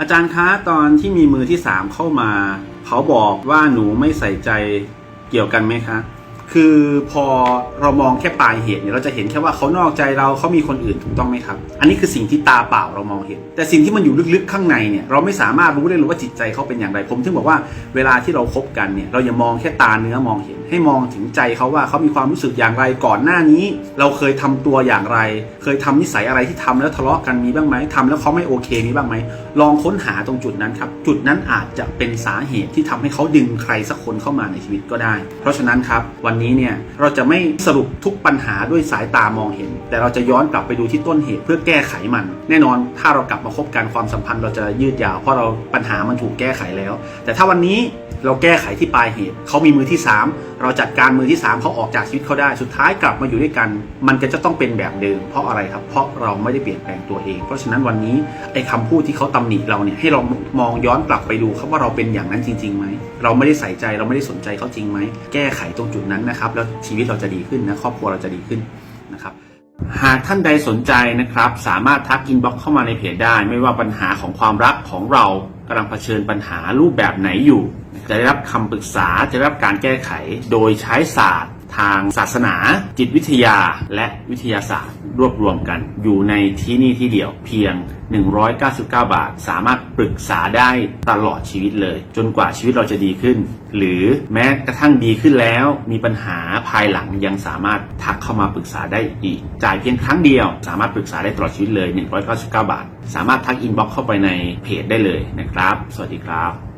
อาจารย์คะตอนที่มีมือที่สามเข้ามา เขาบอกว่าหนูไม่ใส่ใจเกี่ยวกันไหมคะ คือพอเรามองแค่ปลายเหตุเนี่ยเราจะเห็นแค่ว่าเขานอกใจเราเขามีคนอื่นถูกต้องไหมครับ อันนี้คือสิ่งที่ตาเปล่าเรามองเห็น แต่สิ่งที่มันอยู่ลึกๆข้างในเนี่ยเราไม่สามารถรู้ได้เลยว่าจิตใจเขาเป็นอย่างไรผมถึงบอกว่าเวลาที่เราคบกันเนี่ยเราอย่ามองแค่ตาเนื้อมองเห็น ให้มองถึงใจเขาว่าเขามีความรู้สึกอย่างไรก่อนหน้านี้ เราเคยทำตัวอย่างไร เคยทำนิสัยอะไรที่ทำแล้วทะเลาะกันมีบ้างไหมทำแล้วเขาไม่โอเคมีบ้างไหมลองค้นหาตรงจุดนั้นครับจุดนั้นอาจจะเป็นสาเหตุที่ทำให้เขาดึงใครสักคนเข้ามาในชีวิตก็ได้ เพราะฉะนั้นครับ วันนี้เนี่ยเราจะไม่สรุปทุกปัญหาด้วยสายตามองเห็น แต่เราจะย้อนกลับไปดูที่ต้นเหตุเพื่อแก้ไขมัน แน่นอนถ้าเรากลับมาคบกันความสัมพันธ์เราจะยืดยาวเพราะเราปัญหามันถูกแก้ไขแล้ว แต่ถ้าวันนี้เราแก้ไขที่ปลายเหตุเขามีมือที่สามเราจัดการมือที่สามเขาออกจากชีวิตเขาได้ สุดท้ายกลับมาอยู่ด้วยกัน มันก็จะต้องเป็นแบบเดิม เพราะอะไรครับ เพราะเราไม่ได้เปลี่ยนแปลงตัวเอง เพราะฉะนั้นวันนี้ไอ้คำพูดที่เขาตำหนิเราเนี่ยให้เรามองย้อนกลับไปดูครับว่าเราเป็นอย่างนั้นจริงๆไหมเราไม่ได้ใส่ใจเราไม่ได้สนใจเขาจริงไหมแก้ไขตรงจุดนั้นนะครับ แล้วชีวิตเราจะดีขึ้นนะครอบครัวเราจะดีขึ้นนะครับหากท่านใดสนใจนะครับ สามารถทักอินบ็อกเข้ามาในเพจได้ ไม่ว่าปัญหาของความรักของเรา กำลังเผชิญปัญหารูปแบบไหนอยู่ จะได้รับคำปรึกษาจะได้รับการแก้ไข โดยใช้ศาสตร์ ทางศาสนา จิตวิทยาและวิทยาศาสตร์ รวบรวมกัน อยู่ในที่นี่ที่เดียวเพียง 199 บาท สามารถปรึกษาได้ตลอดชีวิตเลย จนกว่าชีวิตเราจะดีขึ้น หรือแม้กระทั่งดีขึ้นแล้ว มีปัญหาภายหลังยังสามารถทักเข้ามาปรึกษาได้อีก จ่ายเพียงครั้งเดียว สามารถปรึกษาได้ตลอดชีวิตเลย 199 บาท สามารถทักอินบ็อกเข้าไปในเพจได้เลยนะครับ สวัสดีครับ